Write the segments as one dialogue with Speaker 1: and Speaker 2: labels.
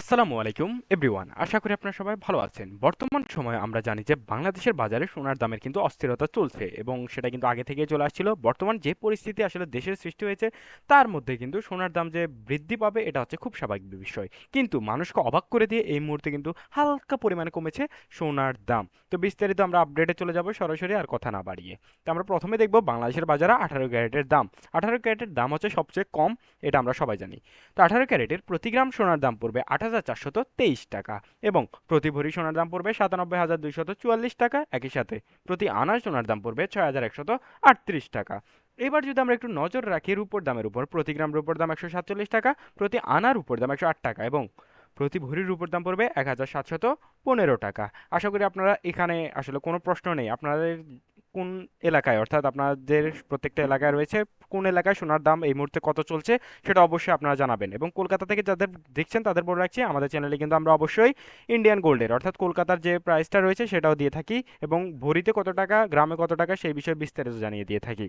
Speaker 1: আসসালামু আলাইকুম এভরিওয়ান আশা করি আপনারা সবাই ভালো আছেন। বর্তমান সময়ে আমরা জানি যে বাংলাদেশের বাজারে সোনার দামের কিন্তু অস্থিরতা চলছে এবং সেটা কিন্তু আগে থেকে চলে আসছিল। বর্তমান যে পরিস্থিতি আসলে দেশের সৃষ্টি হয়েছে, তার মধ্যে কিন্তু সোনার দাম যে বৃদ্ধি পাবে, এটা হচ্ছে খুব স্বাভাবিক বিষয়। কিন্তু মানুষকে অবাক করে দিয়ে এই মুহূর্তে কিন্তু হালকা পরিমাণে কমেছে সোনার দাম। তো বিস্তারিত আমরা আপডেটে চলে যাব সরাসরি আর কথা না বাড়িয়ে। তো আমরা প্রথমে দেখব বাংলাদেশের বাজারে আঠারো ক্যারেটের দাম। আঠারো ক্যারেটের দাম হচ্ছে সবচেয়ে কম, এটা আমরা সবাই জানি। তো আঠারো ক্যারেটের প্রতি গ্রাম সোনার দাম পড়বে আট হাজার চারশত তেইশ টাকা এবং প্রতি ভরি সোনার দাম পড়বে সাতানব্বই হাজার দুইশত চুয়াল্লিশ টাকা। একই সাথে প্রতি আনা সোনার দাম পড়বে ছয় হাজার একশত আটত্রিশ টাকা। এবার যদি আমরা একটু নজর রাখি রূপোর দামের উপর, প্রতি গ্রাম রূপোর দাম একশো সাতচল্লিশ টাকা, প্রতি আনার উপর দাম একশো আট টাকা এবং প্রতি ভরির উপর দাম পড়বে এক হাজার সাতশত পনেরো টাকা। আশা করি আপনারা এখানে আসলে কোনো প্রশ্ন নেই। আপনাদের কোন এলাকায়, অর্থাৎ আপনাদের প্রত্যেকটা এলাকায় রয়েছে কোন এলাকায় সোনার দাম এই মুহূর্তে কত চলছে সেটা অবশ্যই আপনারা জানাবেন। এবং কলকাতা থেকে যাদের দেখছেন, তাদের বলে রাখছি, আমাদের চ্যানেলে কিন্তু আমরা অবশ্যই ইন্ডিয়ান গোল্ডের অর্থাৎ কলকাতার যে প্রাইসটা রয়েছে সেটাও দিয়ে থাকি এবং ভরিতে কত টাকা, গ্রামে কত টাকা সেই বিষয়ে বিস্তারিত জানিয়ে দিয়ে থাকি।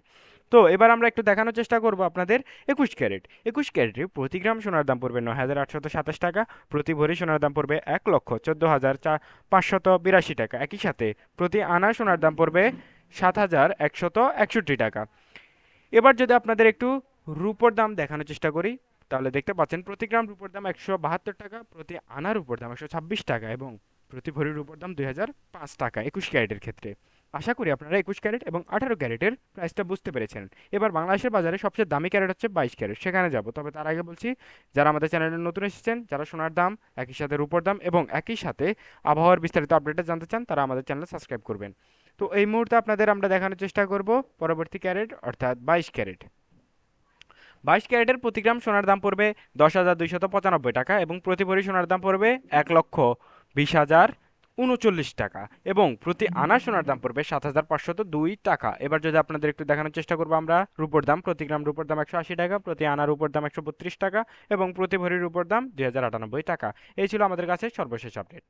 Speaker 1: তো এবার আমরা একটু দেখানোর চেষ্টা করব আপনাদের একুশ ক্যারেট। একুশ ক্যারেটে প্রতি গ্রাম সোনার দাম পড়বে নয় হাজার আটশত সাতাশ টাকা, প্রতি ভরি সোনার দাম পড়বে এক লক্ষ চোদ্দ হাজার চা, পাঁচশত বিরাশি টাকা। একই সাথে প্রতি আনা সোনার দাম পড়বে সাত হাজার একশত একষট্টি টাকা। এবার যদি আপনাদের একটু রুপোর দাম দেখানোর চেষ্টা করি, তাহলে দেখতে পাচ্ছেন প্রতি গ্রাম রুপোর দাম একশো বাহাত্তর টাকা, প্রতি আনার উপর দাম একশো ছাব্বিশ টাকা এবং প্রতি ভরির উপর দাম দুই হাজার পাঁচ টাকা একুশ ক্যারেটের ক্ষেত্রে। আশা করি আপনারা একুশ ক্যারেট এবং আঠারো ক্যারেটের প্রাইসটা বুঝতে পেরেছেন। এবার বাংলাদেশের বাজারে সবচেয়ে দামি ক্যারেট হচ্ছে বাইশ ক্যারেট, সেখানে যাব। তবে তার আগে বলছি, যারা আমাদের চ্যানেলে নতুন এসেছেন, যারা সোনার দাম, একই সাথে রুপোর দাম এবং একই সাথে আবহাওয়ার বিস্তারিত আপডেটটা জানতে চান, তারা আমাদের চ্যানেল সাবস্ক্রাইব করবেন। তো এই মুহূর্তে আপনাদের আমরা দেখানোর চেষ্টা করব পরবর্তী ক্যারেট, অর্থাৎ বাইশ ক্যারেট। বাইশ ক্যারেটের প্রতি গ্রাম সোনার দাম পড়বে দশ হাজার দুইশত পঁচানব্বই টাকা এবং প্রতি ভরি সোনার দাম পড়বে এক লক্ষ বিশ হাজার উনচল্লিশ টাকা এবং প্রতি আনা সোনার দাম পড়বে সাত হাজার পাঁচশত দুই টাকা। এবার যদি আপনাদের একটু দেখানোর চেষ্টা করব আমরা, রুপোর দাম, প্রতি গ্রাম রুপোর দাম একশো আশি টাকা, প্রতি আনার উপর দাম একশো বত্রিশ টাকা এবং প্রতি ভরির উপর দাম দুই হাজার আটানব্বই টাকা। এই ছিল আমাদের কাছে সর্বশেষ আপডেট।